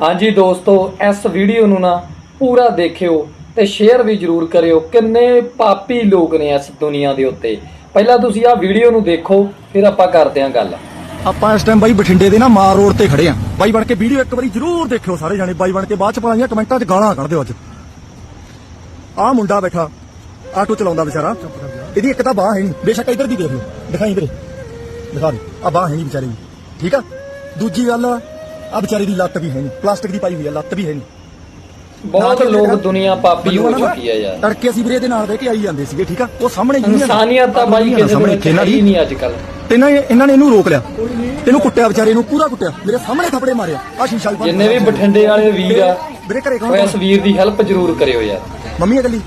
ਹਾਂਜੀ ਦੋਸਤੋ, ਇਸ ਵੀਡੀਓ ਨੂੰ ਨਾ ਪੂਰਾ ਦੇਖਿਓ ਤੇ ਸ਼ੇਅਰ ਵੀ ਜਰੂਰ ਕਰਿਓ। ਕਿੰਨੇ ਪਾਪੀ ਲੋਕ ਨੇ ਇਸ ਦੁਨੀਆ ਦੇ ਉੱਤੇ। ਪਹਿਲਾਂ ਤੁਸੀਂ ਆਹ ਵੀਡੀਓ ਨੂੰ ਦੇਖੋ, ਫਿਰ ਆਪਾਂ ਕਰਦੇ ਹਾਂ ਗੱਲ। ਆਪਾਂ ਇਸ ਟਾਈਮ ਬਾਈ ਬਠਿੰਡੇ ਦੇ ਨਾ ਮਾਰ ਰੋਡ ਤੇ ਖੜੇ ਆ। ਬਾਈ ਬਣ ਕੇ ਵੀਡੀਓ ਇੱਕ ਵਾਰੀ ਜ਼ਰੂਰ ਦੇਖਿਓ ਸਾਰੇ ਜਾਣੇ। ਬਾਈ ਬਣ ਕੇ ਬਾਅਦ ਚ ਪਾਈਆਂ ਕਮੈਂਟਾਂ 'ਚ ਗਾਲਾਂ ਕੱਢ ਦਿਓ ਅੱਜ। ਆਹ ਮੁੰਡਾ ਬੈਠਾ, ਆਟੋ ਚਲਾਉਂਦਾ ਵਿਚਾਰਾ। ਇਹਦੀ ਇੱਕ ਤਾਂ ਬਾਹ ਹੈ ਨਹੀਂ ਬੇਸ਼ੱਕ ਇੱਧਰ ਦੀ ਦੇਖ ਲਓ। ਦਿਖਾਈ ਵੀਰੇ। ਦਿਖਾ ਦੇ। ਆ ਬਾਹ ਹੈ ਨਹੀਂ ਵਿਚਾਰੇ ਦੀ। ਠੀਕ ਆ? ਦੂਜੀ ਗੱਲ ਆ ਵਿਚਾਰੇ ਦੀ ਲੱਤ ਵੀ ਹੈ ਨਹੀਂ ਪਲਾਸਟਿਕ ਦੀ ਪਾਈ ਹੋਈ ਆ ਲੱਤ ਵੀ ਹੈ ਨਹੀਂ ਬਹੁਤ ਲੋਕ ਦੁਨੀਆ ਪਾਪੀ ਹੋ ਚੁੱਕੀ ਹੈ ਯਾਰ। ਤੜਕੇ ਅਸੀਂ ਵੀਰੇ ਦੇ ਨਾਲ ਰਹਿ ਕੇ ਆਈ ਜਾਂਦੇ ਸੀਗੇ ਠੀਕ ਆ? ਉਹ ਸਾਹਮਣੇ। ਇਨਸਾਨੀਅਤ ਤਾਂ ਬਾਈ ਕਿਸੇ ਸਾਹਮਣੇ ਦੇ ਵਿੱਚ ਹੈ ਹੀ ਨਹੀਂ ਅੱਜ ਕੱਲ ਤੇ ਇਹਨਾਂ ਨੇ ਇਹਨਾਂ ਨੇ ਇਹਨੂੰ ਰੋਕ ਲਿਆ। ਇਹਨੂੰ ਕੁੱਟਿਆ ਵਿਚਾਰੇ ਨੂੰ ਪੂਰਾ ਕੁੱਟਿਆ। ਮੇਰੇ ਸਾਹਮਣੇ ਥੱਪੜੇ ਮਾਰਿਆ। ਆ ਸ਼ੀਸ਼ਾ ਵੀ ਜਿੰਨੇ ਵੀ। ਬਠਿੰਡੇ ਵਾਲੇ ਵੀਰ ਆ ਵੀਰੇ ਘਰੇ ਉਹ ਕੌਣ? ਇਸ ਵੀਰ ਦੀ ਹੈਲਪ ਜਰੂਰ ਕਰਿਓ ਯਾਰ। ਮੰਮੀ ਇਕੱਲੀ।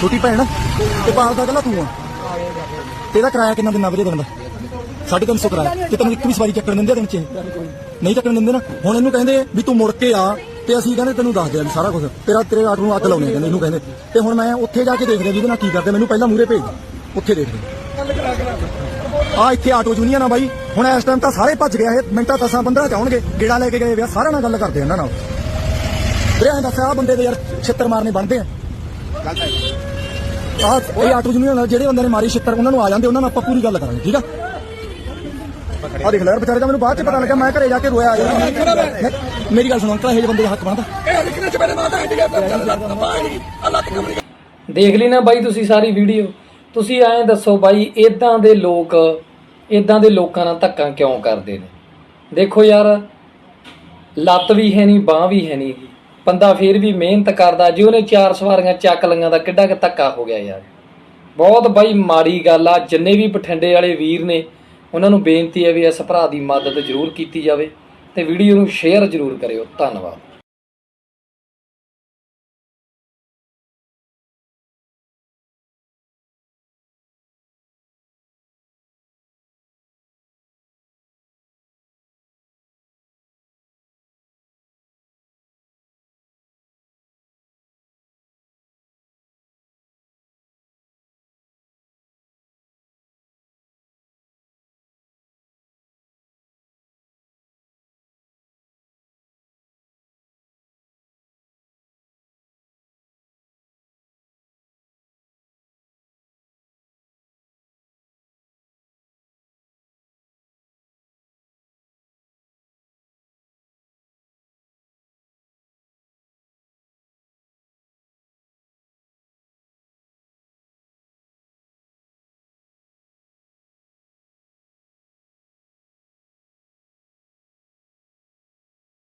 ਛੋਟੀ ਭੈਣ ਤੇ ਬਾਹਰ ਦਾ ਇਕੱਲਾ ਤੂੰ ਆ। ਤੇ ਇਹਦਾ ਕਿਰਾਇਆ ਕਿੰਨਾ ਦਿੰਦਾ ਵੀਰੇ ਦਿਨ ਦਾ 350 ਕਿਰਾਇਆ ਤੇ ਤੈਨੂੰ ਇੱਕ ਵੀ ਸਵਾਰੀ ਚੱਕਣ ਦਿੰਦੇ ਆ ਦਿਨ ਚ? ਨਹੀਂ ਚੱਕਣ ਦਿੰਦੇ ਨਾ। ਹੁਣ ਇਹਨੂੰ ਕਹਿੰਦੇ ਵੀ ਤੂੰ ਮੁੜ ਕੇ ਆ। ਤੇ ਅਸੀਂ ਕਹਿੰਦੇ ਤੈਨੂੰ ਦੱਸ ਦਿਆਂ ਸਾਰਾ ਕੁਝ ਤੇਰਾ ਤੇਰੇ ਆਟੋ ਨੂੰ ਅੱਗ ਲਾਉਣੀ ਆ ਕਹਿੰਦੇ ਇਹਨੂੰ ਕਹਿੰਦੇ। ਤੇ ਹੁਣ ਮੈਂ ਉੱਥੇ ਜਾ ਕੇ ਦੇਖਦੇ ਵੀ ਇਹਦੇ ਨਾਲ ਕੀ ਕਰਦੇ। ਮੈਨੂੰ ਪਹਿਲਾਂ ਮੂਰੇ ਭੇਜ ਉੱਥੇ ਦੇਖਦੇ ਆ ਇੱਥੇ ਆਟੋ ਯੂਨੀਅਨ ਆ ਬਾਈ। ਹੁਣ ਇਸ ਟਾਈਮ ਤਾਂ ਸਾਰੇ ਭੱਜ ਗਏ ਇਹ। ਮਿੰਟਾਂ ਦਸਾਂ 15 ਚ ਆਉਣਗੇ। ਗੇੜਾ ਲੈ ਕੇ ਗਏ ਵਿਆ ਸਾਰਿਆਂ ਨਾਲ ਗੱਲ ਕਰਦੇ ਆ ਇਹਨਾਂ ਨਾਲ। ਵੀਰੇ ਦੱਸ ਆ ਬੰਦੇ ਦੇ ਯਾਰ ਛਿੱਤਰ ਮਾਰਨੇ ਬਣਦੇ ਆ। ਆਹ ਇਹ ਆਟੋ ਯੂਨੀਅਨ ਨਾਲ ਜਿਹੜੇ ਬੰਦੇ ਨੇ ਮਾਰੀ ਛਿੱਤਰ ਉਹਨਾਂ ਨੂੰ ਆ ਜਾਂਦੇ ਉਹਨਾਂ ਨਾਲ ਆਪਾਂ ਪੂਰੀ ਗੱਲ ਕਰਾਂਗੇ। ਠੀਕ ਆ? ਆ ਦੇਖ ਲੈ ਯਾਰ ਵਿਚਾਰੇ ਦਾ ਮੈਨੂੰ ਬਾਅਦ ਚ ਪਤਾ ਲੱਗਾ ਮੈਂ ਘਰੇ ਜਾ ਕੇ ਰੋਇਆ ਯਾਰ ਮੇਰੀ ਗੱਲ ਸੁਣੋ ਅੰਕਲ ਇਹ ਜਿਹੇ ਬੰਦੇ ਦਾ ਹੱਕ ਬਣਦਾ ਦੇਖ ਲਈ ਨਾ ਬਾਈ ਤੁਸੀਂ ਸਾਰੀ ਵੀਡੀਓ ਤੁਸੀਂ ਐਂ ਦੱਸੋ ਬਾਈ ਇਦਾਂ ਦੇ ਲੋਕ ਇਦਾਂ ਦੇ ਲੋਕਾਂ ਨਾਲ ਧੱਕਾ ਕਿਉਂ ਕਰਦੇ ਨੇ? ਦੇਖੋ ਯਾਰ ਲੱਤ ਵੀ ਹੈ ਨਹੀਂ ਬਾਹ ਵੀ ਹੈ ਨਹੀਂ। ਬੰਦਾ ਫੇਰ ਵੀ ਮਿਹਨਤ ਕਰਦਾ ਜੇ ਉਹਨੇ ਚਾਰ ਸਵਾਰੀਆਂ ਚੱਕ ਲਈਆਂ ਤਾਂ ਕਿੱਡਾ ਕਿ ਧੱਕਾ ਹੋ ਗਿਆ ਯਾਰ। ਬਹੁਤ ਬਾਈ ਮਾੜੀ ਗੱਲ ਆ ਜਿੰਨੇ ਵੀ ਬਠਿੰਡੇ ਵਾਲੇ ਵੀਰ ਨੇ ਉਹਨਾਂ ਨੂੰ ਬੇਨਤੀ ਹੈ ਵੀ ਇਸ ਭਰਾ ਦੀ ਮਦਦ ਜ਼ਰੂਰ ਕੀਤੀ ਜਾਵੇ ਤੇ ਵੀਡੀਓ ਨੂੰ ਸ਼ੇਅਰ ਜ਼ਰੂਰ ਕਰਿਓ। ਧੰਨਵਾਦ।